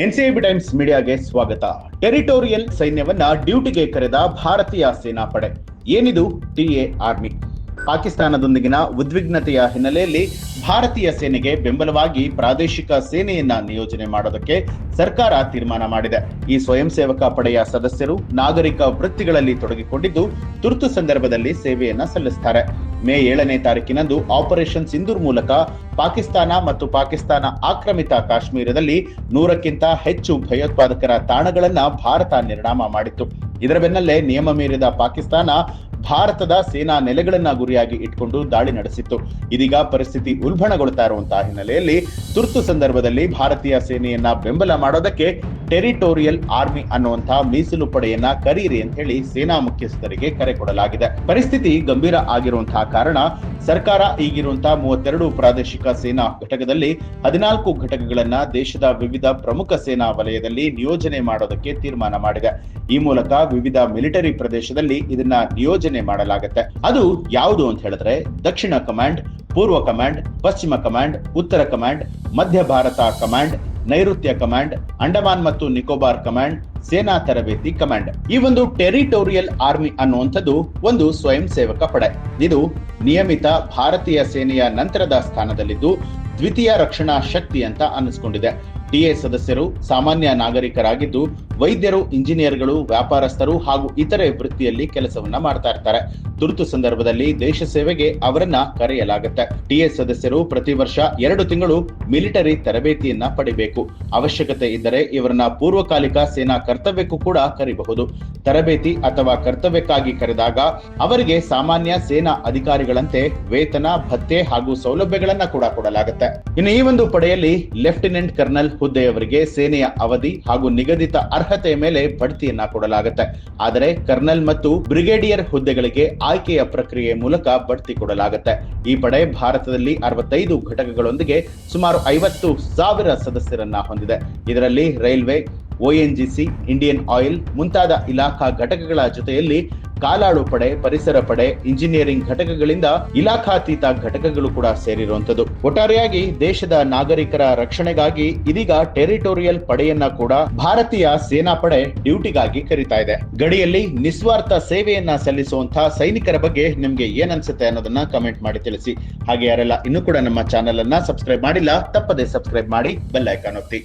NCIB times ಮೀಡಿಯಾಗೆ ಸ್ವಾಗತ. Territorial ಸೈನ್ಯವನ್ನ ಡ್ಯೂಟಿಗೆ ಕರೆದ ಭಾರತೀಯ ಸೇನಾಪಡೆ. ಏನಿದು ಟಿಎ ಆರ್ಮಿ ಪಾಕಿಸ್ತಾನದೊಂದಿಗಿನ ಉದ್ವಿಗ್ನತೆಯ ಹಿನ್ನೆಲೆಯಲ್ಲಿ ಭಾರತೀಯ ಸೇನೆಗೆ ಬೆಂಬಲವಾಗಿ ಪ್ರಾದೇಶಿಕ ಸೇನೆಯನ್ನ ನಿಯೋಜನೆ ಮಾಡೋದಕ್ಕೆ ಸರ್ಕಾರ ತೀರ್ಮಾನ ಮಾಡಿದೆ. ಈ ಸ್ವಯಂ ಸೇವಕ ಪಡೆಯ ಸದಸ್ಯರು ನಾಗರಿಕ ವೃತ್ತಿಗಳಲ್ಲಿ ತೊಡಗಿಕೊಂಡಿದ್ದು ತುರ್ತು ಸಂದರ್ಭದಲ್ಲಿ ಸೇವೆಯನ್ನ ಸಲ್ಲಿಸುತ್ತಾರೆ ಮೇ ಏಳನೇ ತಾರೀಕಿನಂದು ಆಪರೇಷನ್ ಸಿಂಧೂರ್ ಮೂಲಕ ಪಾಕಿಸ್ತಾನ ಮತ್ತು ಪಾಕಿಸ್ತಾನ ಆಕ್ರಮಿತ ಕಾಶ್ಮೀರದಲ್ಲಿ ನೂರಕ್ಕಿಂತ ಹೆಚ್ಚು ಭಯೋತ್ಪಾದಕರ ತಾಣಗಳನ್ನ ಭಾರತ ನಿರ್ಣಾಮ ಮಾಡಿತ್ತು. ಇದರ ಬೆನ್ನಲ್ಲೇ ನಿಯಮ ಮೀರಿದ ಪಾಕಿಸ್ತಾನ ಭಾರತದ ಸೇನಾ ನೆಲೆಗಳನ್ನ ಗುರಿಯಾಗಿ ಇಟ್ಕೊಂಡು ದಾಳಿ ನಡೆಸಿತ್ತು. ಇದೀಗ ಪರಿಸ್ಥಿತಿ ಉಲ್ಬಣಗೊಳ್ತಾ ಇರುವಂತಹ ಹಿನ್ನೆಲೆಯಲ್ಲಿ ತುರ್ತು ಸಂದರ್ಭದಲ್ಲಿ ಭಾರತೀಯ ಸೇನೆಯನ್ನ ಬೆಂಬಲ ಮಾಡೋದಕ್ಕೆ ಟೆರಿಟೋರಿಯಲ್ ಆರ್ಮಿ ಅನ್ನುವಂತಹ ಮೀಸಲು ಪಡೆಯನ್ನ ಕರೀರಿ ಅಂತ ಹೇಳಿ ಸೇನಾ ಮುಖ್ಯಸ್ಥರಿಗೆ ಕರೆ ಕೊಡಲಾಗಿದೆ. ಪರಿಸ್ಥಿತಿ ಗಂಭೀರ ಆಗಿರುವಂತಹ ಕಾರಣ ಸರ್ಕಾರ ಈಗಿರುವಂತಹ ಮೂವತ್ತೆರಡು ಪ್ರಾದೇಶಿಕ ಸೇನಾ ಘಟಕದಲ್ಲಿ ಹದಿನಾಲ್ಕು ಘಟಕಗಳನ್ನ ದೇಶದ ವಿವಿಧ ಪ್ರಮುಖ ಸೇನಾ ವಲಯದಲ್ಲಿ ನಿಯೋಜನೆ ಮಾಡೋದಕ್ಕೆ ತೀರ್ಮಾನ ಮಾಡಿದೆ. ಈ ಮೂಲಕ ವಿವಿಧ ಮಿಲಿಟರಿ ಪ್ರದೇಶದಲ್ಲಿ ಇದನ್ನ ನಿಯೋಜನೆ ಮಾಡಲಾಗುತ್ತೆ. ಅದು ಯಾವುದು ಅಂತ ಹೇಳಿದ್ರೆ ದಕ್ಷಿಣ ಕಮಾಂಡ್, ಪೂರ್ವ ಕಮಾಂಡ್, ಪಶ್ಚಿಮ ಕಮಾಂಡ್, ಉತ್ತರ ಕಮಾಂಡ್, ಮಧ್ಯ ಭಾರತ ಕಮಾಂಡ್ ನೈಋತ್ಯ ಕಮಾಂಡ್, ಅಂಡಮಾನ್ ಮತ್ತು ನಿಕೋಬಾರ್ ಕಮಾಂಡ್, ಸೇನಾ ತರಬೇತಿ ಕಮಾಂಡ್. ಈ ಒಂದು ಟೆರಿಟೋರಿಯಲ್ ಆರ್ಮಿ ಅನ್ನುವಂಥದ್ದು ಒಂದು ಸ್ವಯಂ ಸೇವಕ ಪಡೆ. ಇದು ನಿಯಮಿತ ಭಾರತೀಯ ಸೇನೆಯ ನಂತರದ ಸ್ಥಾನದಲ್ಲಿದ್ದು ದ್ವಿತೀಯ ರಕ್ಷಣಾ ಶಕ್ತಿ ಅಂತ ಅನ್ನಿಸ್ಕೊಂಡಿದೆ. ಟಿಎ ಸದಸ್ಯರು ಸಾಮಾನ್ಯ ನಾಗರಿಕರಾಗಿದ್ದು ವೈದ್ಯರು, ಇಂಜಿನಿಯರ್ಗಳು, ವ್ಯಾಪಾರಸ್ಥರು ಹಾಗೂ ಇತರೆ ವೃತ್ತಿಯಲ್ಲಿ ಕೆಲಸವನ್ನ ಮಾಡ್ತಾ ಇರ್ತಾರೆ. ತುರ್ತು ಸಂದರ್ಭದಲ್ಲಿ ದೇಶ ಸೇವೆಗೆ ಅವರನ್ನ ಕರೆಯಲಾಗುತ್ತೆ. ಟಿಎಸ್ ಸದಸ್ಯರು ಪ್ರತಿ ವರ್ಷ ಎರಡು ತಿಂಗಳು ಮಿಲಿಟರಿ ತರಬೇತಿಯನ್ನ ಪಡಿಬೇಕು. ಅವಶ್ಯಕತೆ ಇದ್ದರೆ ಇವರನ್ನ ಪೂರ್ವಕಾಲಿಕ ಸೇನಾ ಕರ್ತವ್ಯಕ್ಕೂ ಕೂಡ ಕರಿಬಹುದು. ತರಬೇತಿ ಅಥವಾ ಕರ್ತವ್ಯಕ್ಕಾಗಿ ಕರೆದಾಗ ಅವರಿಗೆ ಸಾಮಾನ್ಯ ಸೇನಾ ಅಧಿಕಾರಿಗಳಂತೆ ವೇತನ ಭತ್ಯೆ ಹಾಗೂ ಸೌಲಭ್ಯಗಳನ್ನ ಕೂಡ ಕೊಡಲಾಗುತ್ತೆ. ಇನ್ನು ಈ ಒಂದು ಪಡೆಯಲ್ಲಿ ಲೆಫ್ಟಿನೆಂಟ್ ಕರ್ನಲ್ ಹುದ್ದೆಯವರಿಗೆ ಸೇನೆಯ ಅವಧಿ ಹಾಗೂ ನಿಗದಿತ ಅರ್ಹತೆಯ ಮೇಲೆ ಬಡ್ತಿಯನ್ನ ಕೊಡಲಾಗುತ್ತೆ. ಆದರೆ ಕರ್ನಲ್ ಮತ್ತು ಬ್ರಿಗೇಡಿಯರ್ ಹುದ್ದೆಗಳಿಗೆ ಆಯ್ಕೆಯ ಪ್ರಕ್ರಿಯೆ ಮೂಲಕ ಬಡ್ತಿ ಕೊಡಲಾಗುತ್ತೆ. ಈ ಪಡೆ ಭಾರತದಲ್ಲಿ ಅರವತ್ತೈದು ಘಟಕಗಳೊಂದಿಗೆ ಸುಮಾರು ಐವತ್ತು ಸಾವಿರ ಸದಸ್ಯರನ್ನ ಹೊಂದಿದೆ. ಇದರಲ್ಲಿ ರೈಲ್ವೆ ಒಎನ್ಜಿಸಿ ಇಂಡಿಯನ್ ಆಯಿಲ್ ಮುಂತಾದ ಇಲಾಖಾ ಘಟಕಗಳ ಜೊತೆಯಲ್ಲಿ ಕಾಲಾಳು ಪಡೆ, ಪರಿಸರ ಪಡೆ, ಇಂಜಿನಿಯರಿಂಗ್ ಘಟಕಗಳಿಂದ ಇಲಾಖಾತೀತ ಘಟಕಗಳು ಕೂಡ ಸೇರಿರುವಂತದ್ದು ಒಟ್ಟಾರೆಯಾಗಿ ದೇಶದ ನಾಗರಿಕರ ರಕ್ಷಣೆಗಾಗಿ ಇದೀಗ ಟೆರಿಟೋರಿಯಲ್ ಪಡೆಯನ್ನ ಕೂಡ ಭಾರತೀಯ ಸೇನಾ ಪಡೆ ಡ್ಯೂಟಿಗಾಗಿ ಕರೀತಾ ಇದೆ. ಗಡಿಯಲ್ಲಿ ನಿಸ್ವಾರ್ಥ ಸೇವೆಯನ್ನ ಸಲ್ಲಿಸುವಂತಹ ಸೈನಿಕರ ಬಗ್ಗೆ ನಿಮ್ಗೆ ಏನನ್ಸುತ್ತೆ ಅನ್ನೋದನ್ನ ಕಮೆಂಟ್ ಮಾಡಿ ತಿಳಿಸಿ. ಹಾಗೆ ಯಾರೆಲ್ಲ ಇನ್ನೂ ಕೂಡ ನಮ್ಮ ಚಾನೆಲ್ ಅನ್ನ ಸಬ್ಸ್ಕ್ರೈಬ್ ಮಾಡಿಲ್ಲ, ತಪ್ಪದೆ ಸಬ್ಸ್ಕ್ರೈಬ್ ಮಾಡಿ ಬೆಲ್ ಐಕಾನ್ ಒತ್ತಿ.